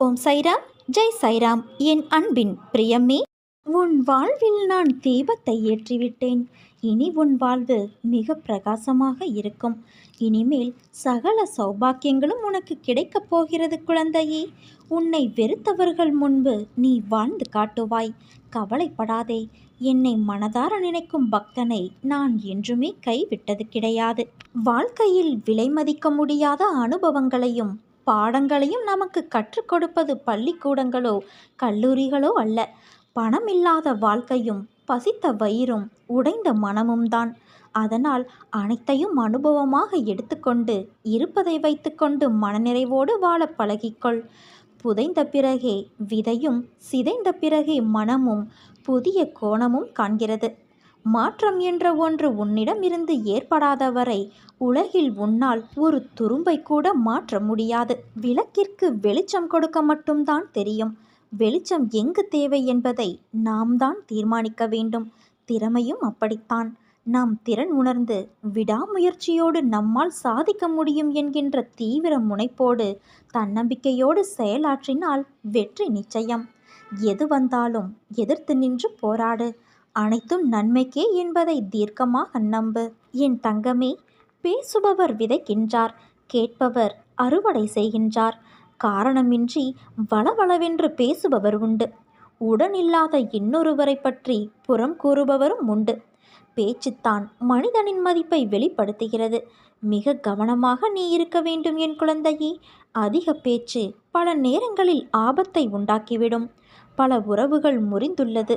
ஓம் சைராம் ஜெய் சைராம். என் அன்பின் பிரியமே உன் வாழ்வில் நான் தீபத்தை ஏற்றிவிட்டேன். இனி உன் வாழ்வு மிக பிரகாசமாக இருக்கும். இனிமேல் சகல சௌபாக்கியங்களும் உனக்கு கிடைக்கப் போகிறது குழந்தையே. உன்னை வெறுத்தவர்கள் முன்பு நீ வாழ்ந்து காட்டுவாய். கவலைப்படாதே என்னை மனதார நினைக்கும் பக்தனை நான் என்றுமே கைவிட்டது கிடையாது. வாழ்க்கையில் விலை மதிக்க முடியாத அனுபவங்களையும் பாடங்களையும் நமக்கு கற்றுக் கொடுப்பது பள்ளிக்கூடங்களோ கல்லூரிகளோ அல்ல. பணம் இல்லாத வாழ்க்கையும் பசித்த வயிறும் உடைந்த மனமும் தான். அதனால் அனைத்தையும் அனுபவமாக எடுத்துக்கொண்டு இருப்பதை வைத்துக்கொண்டு மனநிறைவோடு வாழ பழகிக்கொள். புதைந்த பிறகே விதையும் சிதைந்த பிறகே மனமும் புதிய கோணமும் காண்கிறது. மாற்றம் என்ற ஒன்று உன்னிடம் இருந்து ஏற்படாத வரை உலகில் உன்னால் ஒரு துரும்பை கூட மாற்ற முடியாது. விளக்கிற்கு வெளிச்சம் கொடுக்க மட்டும்தான் தெரியும். வெளிச்சம் எங்கு தேவை என்பதை நாம் தான் தீர்மானிக்க வேண்டும். திறமையும் அப்படித்தான். நாம் திறன் உணர்ந்து விடாமுயற்சியோடு நம்மால் சாதிக்க முடியும் என்கின்ற தீவிர முனைப்போடு தன்னம்பிக்கையோடு செயலாற்றினால் வெற்றி நிச்சயம். எது வந்தாலும் எதிர்த்து நின்று போராடு. அனைத்தும் நன்மைக்கே என்பதை தீர்க்கமாக நம்பு. என் தங்கமே பேசுபவர் விதைக்கின்றார் கேட்பவர் அறுவடை செய்கின்றார். காரணமின்றி வளவளவென்று பேசுபவர் உண்டு. உடனில்லாத இன்னொருவரை பற்றி புறம் கூறுபவரும் உண்டு. பேச்சுத்தான் மனிதனின் மதிப்பை வெளிப்படுத்துகிறது. மிக கவனமாக நீ இருக்க வேண்டும் என் குழந்தையே. அதிக பேச்சு பல நேரங்களில் ஆபத்தை உண்டாக்கிவிடும். பல உறவுகள் முறிந்துள்ளது.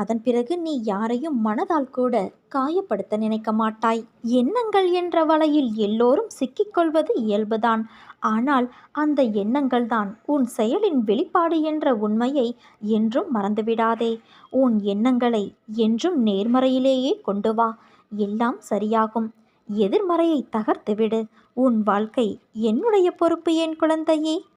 அதன் பிறகு நீ யாரையும் மனதால் கூட காயப்படுத்த நினைக்க மாட்டாய். எண்ணங்கள் என்ற வலையில் எல்லோரும் சிக்கிக்கொள்வது இயல்புதான். ஆனால் அந்த எண்ணங்கள்தான் உன் செயலின் வெளிப்பாடு என்ற உண்மையை என்றும் மறந்துவிடாதே. உன் எண்ணங்களை என்றும் நேர்மறையிலேயே கொண்டு வா. எல்லாம் சரியாகும். எதிர்மறையை தகர்த்துவிடு. உன் வாழ்க்கை என்னுடைய பொறுப்பு என் குழந்தையே?